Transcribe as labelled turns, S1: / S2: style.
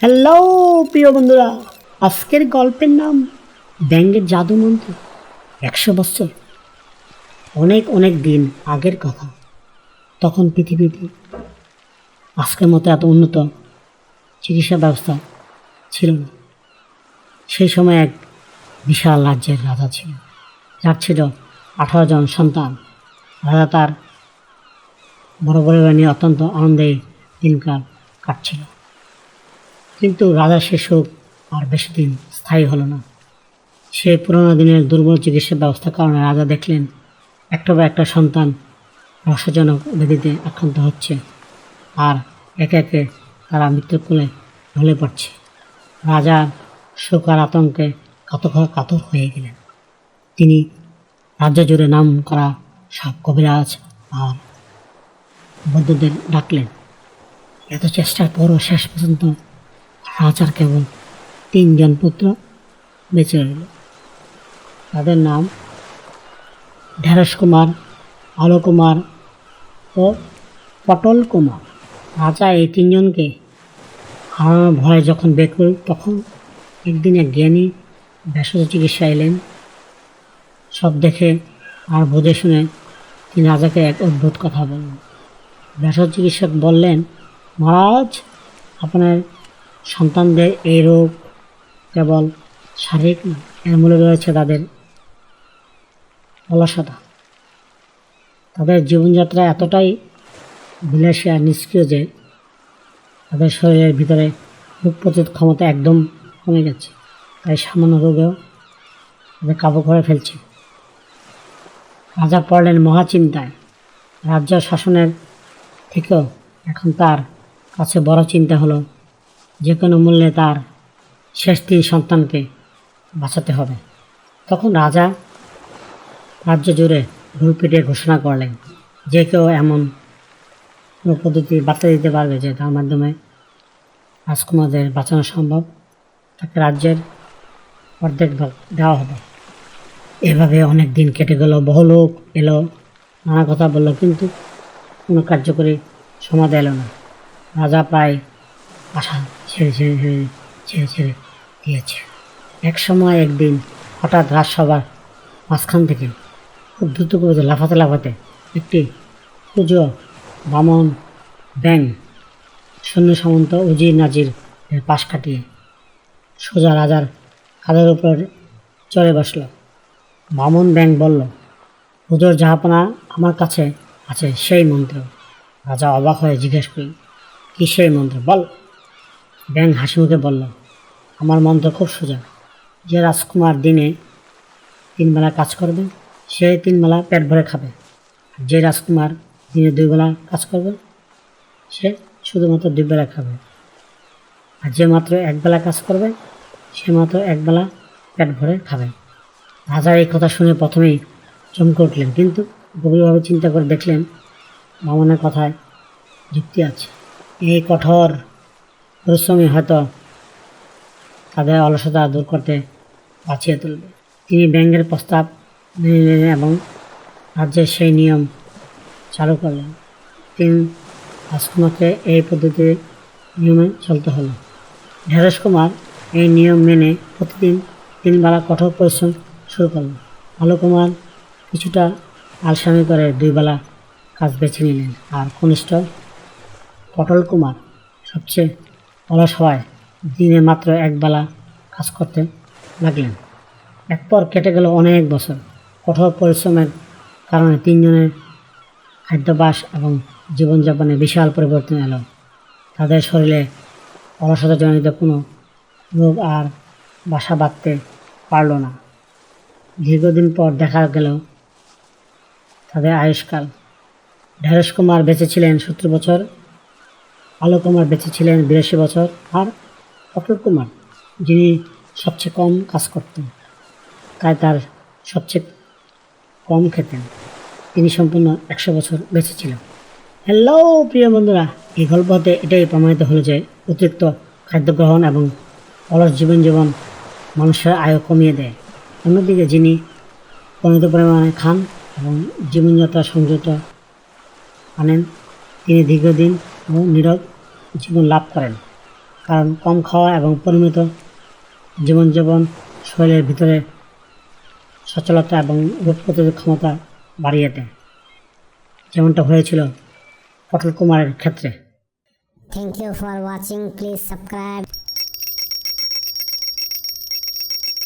S1: Hello প্রিয় বন্ধুরা। আজকের গল্পের নাম ব্যাঙ্গের জাদু মন্ত্র। একশো বছর, অনেক অনেক দিন আগের কথা। তখন পৃথিবীতে আজকের মতো এত উন্নত চিকিৎসা ব্যবস্থা ছিল না। সেই সময় এক বিশাল রাজ্যের রাজা ছিল। যার ছিল আঠারো জন সন্তান। রাজা তার বড় পরিবার নিয়ে অত্যন্ত আনন্দে দিনকাল কাটছিল। কিন্তু রাজা সে সুখ আর বেশি দিন স্থায়ী হলো না। সে পুরোনো দিনের দুর্বল চিকিৎসা ব্যবস্থার কারণে রাজা দেখলেন একটা বা একটা সন্তান রহস্যজনক ব্যাধিতে আক্রান্ত হচ্ছে আর একে একে তারা মৃত্যুর কোলে ঢলে পড়ছে। রাজা শোক আর আতঙ্কে কাতর কাতর হয়ে গেলেন। তিনি রাজ্য জুড়ে নাম করা সব কবিরাজ আর বৌদ্ধদের ডাকলেন। এত চেষ্টার পরও শেষ পর্যন্ত রাজার কেবল তিনজন পুত্র বেঁচে রইল। তাদের নাম ঢেরস কুমার, আলো কুমার ও পটল কুমার। রাজা এই তিনজনকে হারানোর ভয়ে যখন বের বেকুল তখন একদিন এক জ্ঞানী ভেষজ চিকিৎসা এলেন। সব দেখে আর বুঝে শুনে তিনি রাজাকে এক অদ্ভুত কথা বললেন। ভেষজ চিকিৎসক বললেন, মহারাজ, আপনার সন্তানদের এই রোগ কেবল শারীরিক না এর মূলে রয়েছে তাদের অলসতা। তাদের জীবনযাত্রা এতটাই বিলাসী আর নিষ্ক্রিয় যে তাদের শরীরের ভিতরে রোগ প্রতিরোধ ক্ষমতা একদম কমে গেছে। তাই সামান্য রোগেও তাদের কাবু করে ফেলছে। রাজা পড়লেন মহাচিন্তায়। রাজ্য শাসনের থেকেও এখন তার কাছে বড় চিন্তা হলো যে কোনো মূল্যে তার শেষ তিন সন্তানকে বাঁচাতে হবে। তখন রাজা রাজ্য জুড়ে পিটিয়ে ঘোষণা করলেন যে কেউ এমন কোনো পদ্ধতি বার্তা দিতে পারবে যে তার মাধ্যমে রাজকুমারদের বাঁচানো সম্ভব। তাকে রাজ্যের অর্ধেক ভাগ দেওয়া হবে। এভাবে অনেক দিন কেটে গেল, বহু লোক এলো, নানা কথা বলল, কিন্তু কোনো কার্যকরী সমাধা এলো না। রাজা প্রায় আশা দিয়েছে এক সময় একদিন হঠাৎ রাজসভার মাঝখান থেকে খুব দ্রুত করে লাফাতে লাফাতে একটি পুজো বামন ব্যাং সৈন্য সামন্ত উজির নাজির পাশ কাটিয়ে সোজা রাজার কাঁধের উপর চড়ে বসল। বামন ব্যাং বলল হুজুর জাহাপনা আমার কাছে আছে সেই মন্ত্র। রাজা অবাক হয়ে জিজ্ঞেস করি কি সেই মন্ত্র? বল। ব্যাং হাসি মুখে বলল, আমার মন্ত্র খুব সোজা। যে রাজকুমার দিনে তিন বেলা কাজ করবে, সে তিন বেলা পেট ভরে খাবে। আর যে রাজকুমার দিনে দুই বেলা কাজ করবে, সে শুধুমাত্র দুই বেলা খাবে। আর যে মাত্র এক বেলা কাজ করবে, সে মাত্র এক বেলা পেট ভরে খাবে। রাজা এই কথা শুনে প্রথমেই চমকে উঠলেন, কিন্তু গভীরভাবে চিন্তা করে দেখলেন মামনের কথায় যুক্তি আছে। এই কঠোর পরিশ্রমী হয়তো তাদের অলসতা দূর করতে বাঁচিয়ে তুলবে। তিনি ব্যাংকের প্রস্তাব নিলেন এবং রাজ্যের সেই নিয়ম চালু করলেন। তিনি রাজকুমারকে এই পদ্ধতির নিয়মে চলতে হলো। ঢেরেশ কুমার এই নিয়ম মেনে প্রতিদিন তিন বেলা কঠোর পরিশ্রম শুরু করলেন। আলো কুমার কিছুটা আলসামি করে দুই বেলা কাজ বেছে নিলেন। আর কনিষ্ঠ পটল কুমার সবচেয়ে অলস হওয়ায় দিনে মাত্র একবেলা কাজ করতে লাগলেন। এরপর কেটে গেল অনেক বছর। কঠোর পরিশ্রমের কারণে তিনজনের খাদ্যাভ্যাস এবং জীবনযাপনে বিশাল পরিবর্তন এলো। তাদের শরীরে অলসতাজনিত কোনো রোগ আর বাসা বাঁধতে পারল না। দীর্ঘদিন পর দেখা গেল, তাদের আয়ুষ্কাল। ঢেরেশ কুমার বেঁচে ছিলেন সত্তর বছর। আলো কুমার বেঁচে ছিলেন বিরাশি বছর, আর অটল কুমার, যিনি সবচেয়ে কম কাজ করতেন, তাই তার সবচেয়ে কম খেতেন। তিনি সম্পূর্ণ একশো বছর বেঁচে ছিলেন। হ্যালো প্রিয় বন্ধুরা, এই গল্প হতে এটাই প্রমাণিত হলো যে অতিরিক্ত খাদ্য গ্রহণ এবং অলস জীবন জীবন মানুষের আয়ু কমিয়ে দেয়। অন্যদিকে যিনি পরিণত পরিমাণে খান এবং জীবনযাত্রা সংযত আনেন, তিনি দীর্ঘদিন ও নীরব জীবন লাভ করেন। কারণ কম খাওয়া এবং পরিমিত জীবনযাপন শরীরের ভিতরে সচলতা এবং রোগ প্রতিরোধ ক্ষমতা বাড়িয়ে দেয়। যেমনটা হয়েছিল পটল কুমারের ক্ষেত্রে।
S2: Thank you for watching please subscribe.